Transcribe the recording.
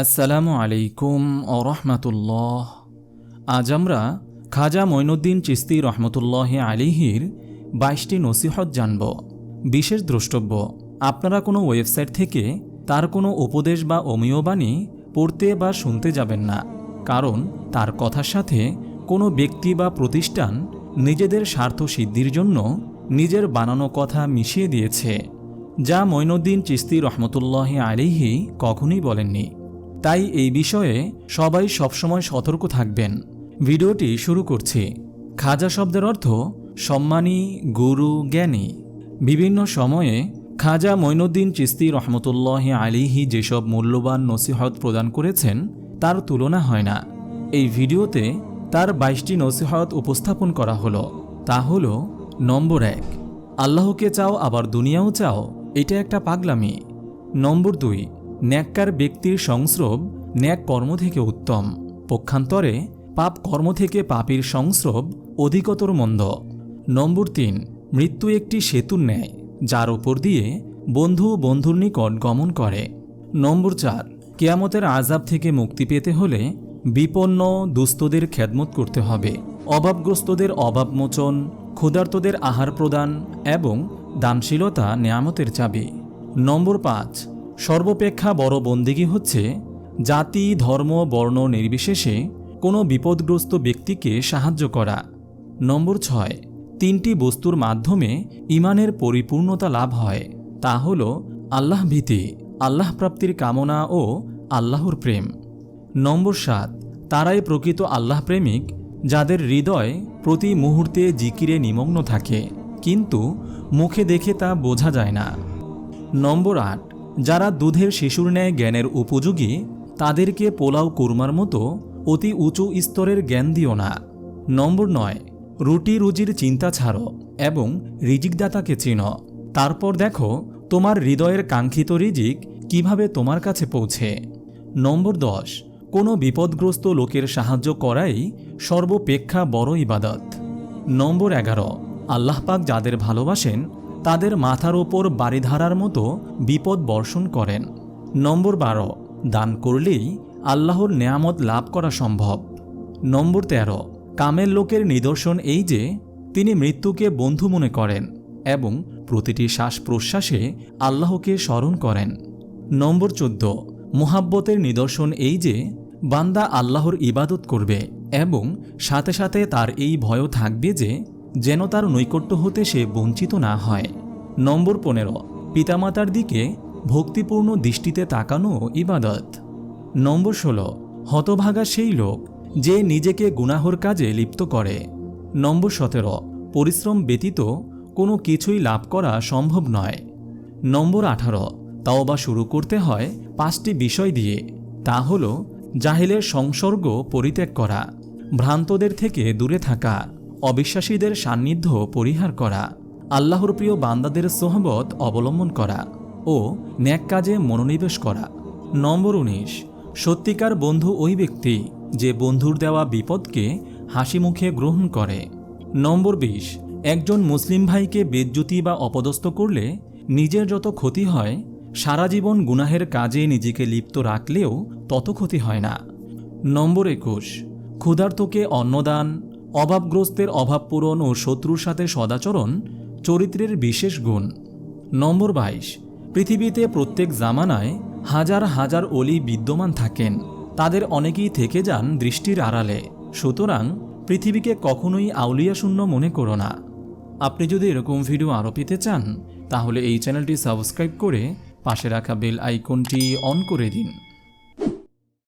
আসসালামু আলাইকুম ও রহমাতুল্লাহ। আজ আমরা খাজা মঈনুদ্দিন চিস্তি রহমতুল্লাহ আলিহির বাইশটি নসিহত জানব। বিশেষ দ্রষ্টব্য, আপনারা কোনো ওয়েবসাইট থেকে তার কোনো উপদেশ বা অমীয় বাণী পড়তে বা শুনতে যাবেন না, কারণ তার কথার সাথে কোনো ব্যক্তি বা প্রতিষ্ঠান নিজেদের স্বার্থ সিদ্ধির জন্য নিজের বানানো কথা মিশিয়ে দিয়েছে, যা মঈনুদ্দিন চিস্তি রহমতুল্লাহ আলিহি কখনই বলেননি। তাই এই বিষয়ে সবাই সবসময় সতর্ক থাকবেন। ভিডিওটি শুরু করছি। খাজা শব্দের অর্থ সম্মানী, গুরু, জ্ঞানী। বিভিন্ন সময়ে খাজা মঈনুদ্দিন চিস্তি রহমতুল্লাহ আলিহি যেসব মূল্যবান নসিহত প্রদান করেছেন, তার তুলনা হয় না। এই ভিডিওতে তার বাইশটি নসিহত উপস্থাপন করা হলো। তা হল, নম্বর এক, আল্লাহকে চাও আবার দুনিয়াও চাও, এটা একটা পাগলামি। নম্বর দুই ন্যাক্কার ব্যক্তির সংস্রব ন্যাক কর্ম থেকে উত্তম। পক্ষান্তরে পাপ কর্ম থেকে পাপীর সংস্রব অধিকতর মন্দ। নম্বর তিন, মৃত্যু একটি সেতুর ন্যায়, যার ওপর দিয়ে বন্ধু বন্ধুর নিকট গমন করে। নম্বর চার, কেয়ামতের আজাব থেকে মুক্তি পেতে হলে বিপন্ন দুস্থদের খেদমত করতে হবে। অভাবগ্রস্তদের অভাবমোচন ক্ষুধার্তদের আহার প্রদান এবং দানশীলতা নেয়ামতের চাবি। নম্বর পাঁচ সর্বপেক্ষা বড় বন্দিগি হচ্ছে জাতি, ধর্ম, বর্ণ নির্বিশেষে কোনো বিপদগ্রস্ত ব্যক্তিকে সাহায্য করা। নম্বর ছয়, তিনটি বস্তুর মাধ্যমে ইমানের পরিপূর্ণতা লাভ হয়। তা হল আল্লাহ ভীতি, আল্লাহ প্রাপ্তির কামনা ও আল্লাহর প্রেম। নম্বর সাত, তারাই প্রকৃত আল্লাহ প্রেমিক, যাদের হৃদয় প্রতি মুহূর্তে জিকিরে নিমগ্ন থাকে, কিন্তু মুখে দেখে তা বোঝা যায় না। নম্বর আট যারা দুধের শিশুর ন্যায় জ্ঞানের উপযোগী, তাদেরকে পোলাও কুরমার মতো অতি উঁচু স্তরের জ্ঞান দিও না। নম্বর নয়, রুটি রুজির চিন্তা ছাড়ো এবং রিজিকদাতাকে চিনো। তারপর দেখো তোমার হৃদয়ের কাঙ্ক্ষিত রিজিক কীভাবে তোমার কাছে পৌঁছে। নম্বর দশ, কোনো বিপদগ্রস্ত লোকের সাহায্য করাই সর্বপেক্ষা বড় ইবাদত। নম্বর এগারো, আল্লাহ পাক যাদের ভালোবাসেন তাদের মাথার ওপর বাড়িধারার মতো বিপদ বর্ষণ করেন। নম্বর বারো, দান করলেই আল্লাহর নেয়ামত লাভ করা সম্ভব। নম্বর তেরো, কামের লোকের নিদর্শন এই যে, তিনি মৃত্যুকে বন্ধু মনে করেন এবং প্রতিটি শ্বাস প্রশ্বাসে আল্লাহকে স্মরণ করেন। নম্বর চোদ্দ, মোহাব্বতের নিদর্শন এই যে, বান্দা আল্লাহর ইবাদত করবে এবং সাথে সাথে তার এই ভয়ও থাকবে যে যেন তার নৈকট্য হতে সে বঞ্চিত না হয়। নম্বর পনেরো, পিতামাতার দিকে ভক্তিপূর্ণ দৃষ্টিতে তাকানো ইবাদত। নম্বর ষোলো, হতভাগা সেই লোক যে নিজেকে গুনাহর কাজে লিপ্ত করে। নম্বর সতেরো, পরিশ্রম ব্যতীত কোনো কিছুই লাভ করা সম্ভব নয়। নম্বর আঠারো তাও বা শুরু করতে হয় পাঁচটি বিষয় দিয়ে। তা হল, জাহিলের সংসর্গ পরিত্যাগ করা, ভ্রান্তদের থেকে দূরে থাকা অবিশ্বাসীদের সান্নিধ্য পরিহার করা, আল্লাহর প্রিয় বান্দাদের সোহবত অবলম্বন করা ও ন্যাক কাজে মনোনিবেশ করা। নম্বর উনিশ, সত্যিকার বন্ধু ওই ব্যক্তি যে বন্ধুর দেওয়া বিপদকে হাসি মুখে গ্রহণ করে। নম্বর বিশ, একজন মুসলিম ভাইকে বেজ্জুতি বা অপদস্থ করলে নিজের যত ক্ষতি হয়, সারা জীবন গুনাহের কাজে নিজেকে লিপ্ত রাখলেও তত ক্ষতি হয় না। নম্বর একুশ, ক্ষুধার্তকে অন্নদান অভাবগ্রস্তের অভাব পূরণ ও শত্রুর সাথে সদাচরণ চরিত্রের বিশেষ গুণ। নম্বর বাইশ। পৃথিবীতে প্রত্যেক জামানায় হাজার হাজার অলি বিদ্যমান থাকেন। তাদের অনেকেই থেকে যান দৃষ্টির আড়ালে। সুতরাং পৃথিবীকে কখনোই আউলিয়াশূন্য মনে করো না। আপনি যদি এরকম ভিডিও আরও পেতে চান, তাহলে এই চ্যানেলটি সাবস্ক্রাইব করে পাশে রাখা বেল আইকনটি অন করে দিন।